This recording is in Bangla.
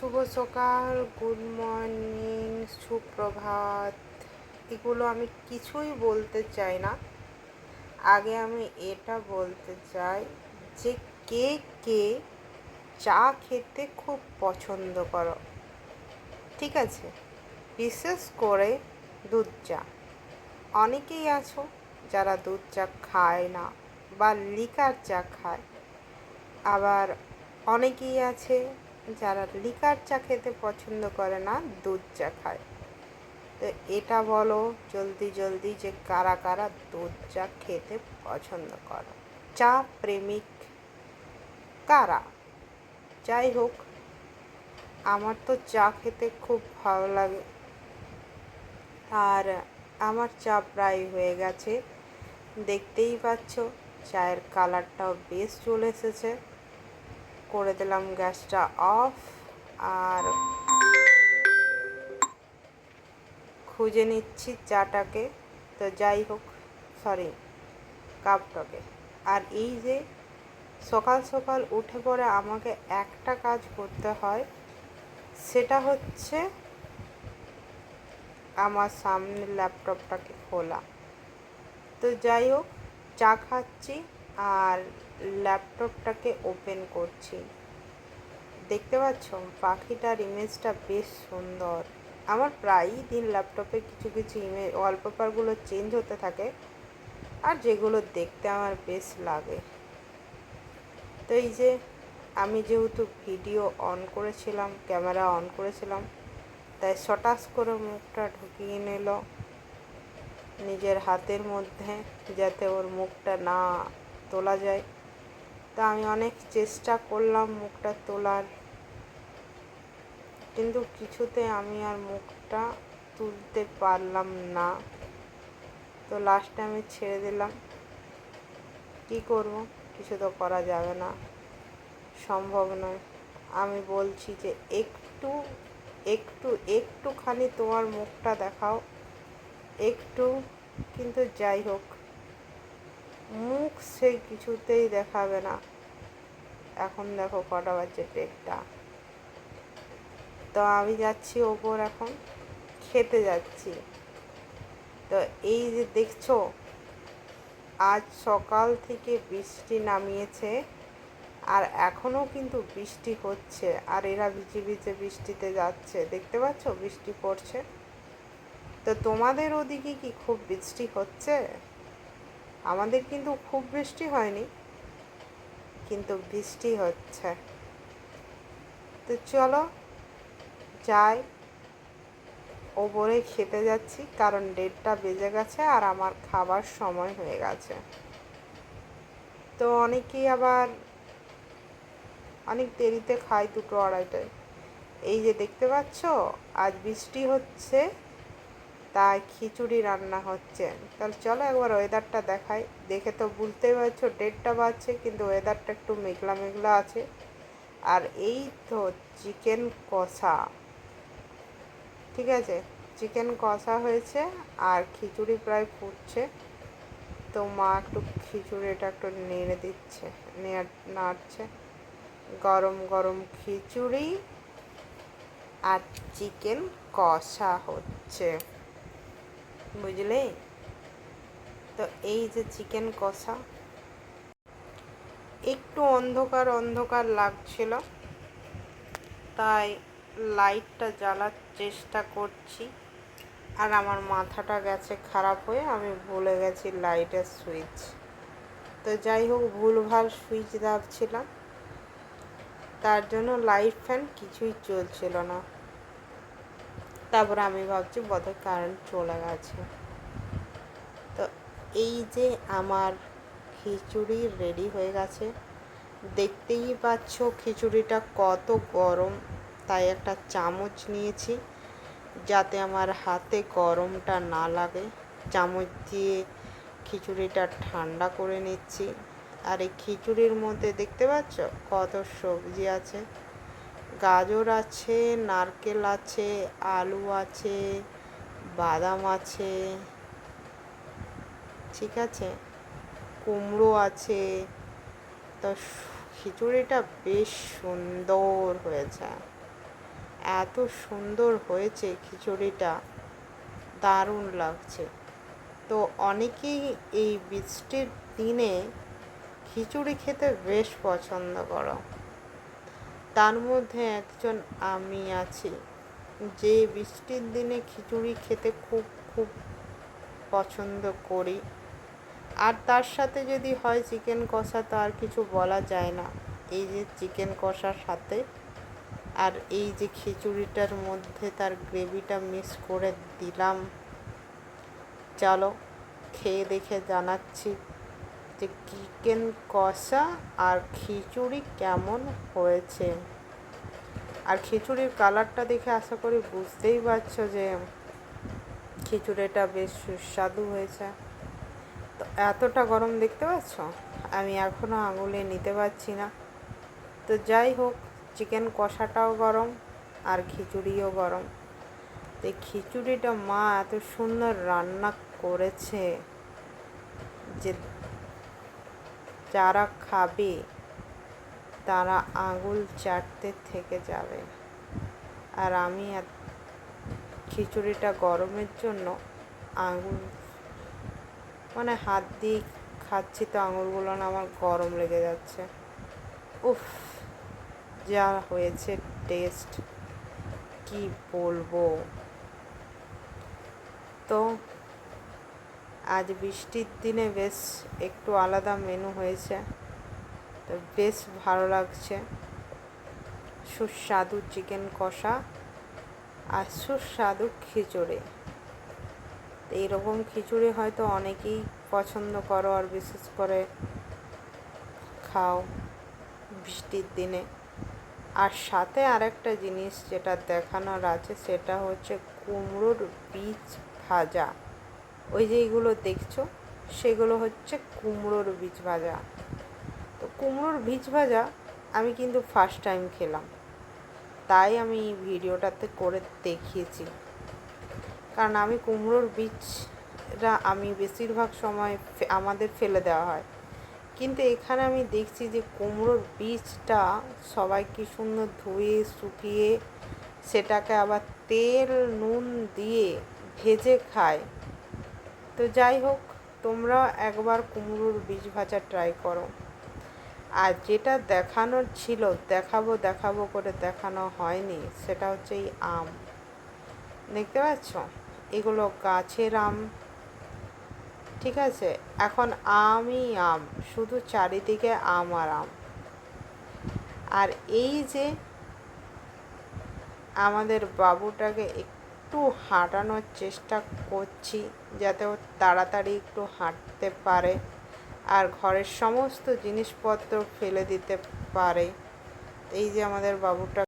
শুভ সকাল, গুড মর্নিং, সুপ্রভাত। এগুলো আমি কিছুই বলতে চাই না। আগে আমি এটা বলতে চাই যে কে কে চা খেতে খুব পছন্দ করো? ঠিক আছে? বিশেষ করে দুধ চা। অনেকেই আছো যারা দুধ চা খায় না বা লিকার চা খায়। আবার অনেকেই আছে যারা লিকার চা খেতে পছন্দ করে না, দুধ চা খায়। তো এটা বলো, জলদি জলদি যে কারা কারা দুধ চা খেতে পছন্দ করো। চা প্রেমিক কারা? যাই হোক, আমার তো চা খেতে খুব ভালো লাগে। আর আমার চা প্রায় হয়ে গেছে। দেখতেই পাচ্ছ, চায়ের কালারটাও বেশ চলে এসেছে। করে দিলাম গ্যাসটা অফ আর খুঁজে নিচ্ছি চাটাকে। তো যাই হোক সরি কাপটাকে। আর এই যে সকাল সকাল উঠে পড়ে আমাকে একটা কাজ করতে হয়, সেটা হচ্ছে আমার সামনে ল্যাপটপটাকে খোলা। তো যাই হোক, চা খাচ্ছি। আর ল্যাপটপটাকে ওপেন করছি। দেখতে পাচ্ছ? পাখিটার ইমেজটা বেশ সুন্দর। আমার প্রায়ই দিন ল্যাপটপে কিছু কিছু ইমেজ ওয়ালপেপারগুলো চেঞ্জ হতে থাকে আর যেগুলো দেখতে আমার বেশ লাগে। তো এই যে আমি যেহেতু ভিডিও অন করেছিলাম ক্যামেরা অন করেছিলাম, তাই সটাস করে মুখটা ঢুকিয়ে নিল নিজের হাতের মধ্যে, যাতে ওর মুখটা না তোলা যায়। তা আমি অনেক চেষ্টা করলাম মুখটা তোলার। কিন্তু কিছুতে আমি আর মুখটা তুলতে পারলাম না। তো লাস্টে আমি ছেড়ে দিলাম। কি করব? কিছু তো করা যাবে না। সম্ভব নয়। আমি বলছি যে একটু একটু, একটুখানি তোমার মুখটা দেখাও। একটু, কিন্তু যাই হোক। মুখ সে কিছুতেই দেখাবে না। এখন দেখো কটা বাজছে ডেটটা তো আমি যাচ্ছি ওপর এখন, খেতে যাচ্ছি। তো এই যে দেখছ, আজ সকাল থেকে বৃষ্টি নামিয়েছে, আর এখনও কিন্তু বৃষ্টি হচ্ছে, আর এরা ভিজে ভিজে বৃষ্টিতে যাচ্ছে। দেখতে পাচ্ছ বৃষ্টি পড়ছে? তো তোমাদের ওদিকে কি খুব বৃষ্টি হচ্ছে? আমাদের কিন্তু খুব বৃষ্টি হয়নি, কিন্তু বৃষ্টি হচ্ছে। তো চলো যাই, ওপরে খেতে যাচ্ছি, কারণ ডেটটা বেজে গেছে আর আমার খাবার সময় হয়ে গেছে। তো অনেকেই আবার অনেক দেরিতে খায় দুটো আড়াইটায়। এই যে দেখতে পাচ্ছ, আজ বৃষ্টি হচ্ছে। তাই খিচুড়ি রান্না হচ্ছে। তাহলে চলো একবার ওয়েদারটা দেখাই। দেখে তো বুঝতেই পারছ ডেটটা বাজছে, কিন্তু ওয়েদারটা একটু মেঘলা মেঘলা আছে। আর এই তো চিকেন কষা। ঠিক আছে? চিকেন কষা হয়েছে আর খিচুড়ি প্রায় ফুটছে। তো মা একটু খিচুড়িটা একটু নেড়ে দিচ্ছে নাড়ছে। গরম গরম খিচুড়ি আর চিকেন কষা হচ্ছে। বুঝলে? তো এই যে চিকেন কষা, একটু অন্ধকার অন্ধকার লাগছিল, তাই লাইটটা জ্বালার চেষ্টা করছি, আর আমার মাথাটা গেছে খারাপ হয়ে আমি ভুলে গেছি লাইটের সুইচ। তো যাই হোক, ভুলভাল সুইচ দাবছিলাম, তার জন্য লাইট ফ্যান কিছুই চলছিল না। তারপরে আমি ভাবছি বোধহয় কারেন্ট চলে গেছে। তো এই যে আমার খিচুড়ি রেডি হয়ে গেছে, দেখতেই পাচ্ছ খিচুড়িটা কত গরম, তাই একটা চামচ নিয়েছি যাতে আমার হাতে গরমটা না লাগে। চামচ দিয়ে খিচুড়িটা ঠান্ডা করে নিচ্ছি। আর এই খিচুড়ির মধ্যে দেখতে পাচ্ছ কত সবজি আছে? গাজর আছে, নারকেল আছে, আলু আছে, বাদাম আছে, ঠিক আছে? কুমড়ো আছে। তো খিচুড়িটা বেশ সুন্দর হয়েছে। এত সুন্দর হয়েছে খিচুড়িটা। দারুণ লাগছে। তো অনেকেই এই বৃষ্টির দিনে খিচুড়ি খেতে বেশ পছন্দ করো। তার মধ্যে একজন আমি আছি। যে বৃষ্টির দিনে খিচুড়ি খেতে খুব খুব পছন্দ করি। আর তার সাথে যদি হয় চিকেন কষা, তো আর কিছু বলা যায় না। এই যে চিকেন কষার সাথে আর এই যে খিচুড়িটার মধ্যে তার গ্রেভিটা মিক্স করে দিলাম। চলো, খেয়ে দেখে জানাচ্ছি। যে চিকেন কষা আর খিচুড়ি কেমন হয়েছে? আর খিচুড়ির কালারটা দেখে আশা করি বুঝতেই পারছ যে খিচুড়িটা বেশ সুস্বাদু হয়েছে। তো এতটা গরম দেখতে পাচ্ছ? আমি এখনও আঙুলে নিতে পারছি না। তো যাই হোক, চিকেন কষাটাও গরম আর খিচুড়িও গরম। তো খিচুড়িটা মা এত সুন্দর রান্না করেছে যে যারা খাবে, তারা আঙুল চাটতে থেকে যাবে। আর আমি খিচুড়িটা গরমের জন্য আঙুল মানে হাত দিয়ে খাচ্ছি তো আঙুলগুলো না, আমার গরম লেগে যাচ্ছে। উফ, যা হয়েছে টেস্ট কি বলব? তো আজ বৃষ্টির দিনে বেশ একটু আলাদা মেনু হয়েছে। তো বেশ ভালো লাগছে। সুস্বাদু চিকেন কষা আর সুস্বাদু খিচুড়ি। এইরকম খিচুড়ি হয়তো অনেকেই পছন্দ করো আর বিশেষ করে খাও বৃষ্টির দিনে। আর সাথে আরেকটা জিনিস যেটা দেখানোর আছে সেটা হচ্ছে কুমড়োর বীজ ভাজা। ওই যে এইগুলো দেখছ, সেগুলো হচ্ছে কুমড়োর বীজ ভাজা। তো কুমড়োর বীজ ভাজা আমি কিন্তু ফার্স্ট টাইম খেলাম। তাই আমি ভিডিওটাতে করে দেখিয়েছি। কারণ আমি কুমড়োর বীজটা আমি বেশিরভাগ সময় আমাদের ফেলে দেওয়া হয়। কিন্তু এখানে আমি দেখছি যে কুমড়োর বীজটা সবাই কি সুন্দর ধুয়ে শুকিয়ে সেটাকে আবার তেল, নুন দিয়ে ভেজে খায়। তো যাই হোক, তোমরা একবার কুমড়োর বীজ ভাজা ট্রাই করো। আর যেটা দেখানোর ছিল, দেখাবো দেখাবো করে দেখানো হয়নি, সেটা হচ্ছে এই আম। দেখতে পাচ্ছ? এগুলো গাছের আম। ঠিক আছে? এখন আমই আম, শুধু চারিদিকে আম আর আম। আর এই যে আমাদের বাবুটাকে একটু হাঁটানোর চেষ্টা করছি যাতে ও তাড়াতাড়ি একটু হাঁটতে পারে আর ঘরের সমস্ত জিনিসপত্র ফেলে দিতে পারে। এই যে আমাদের বাবুটা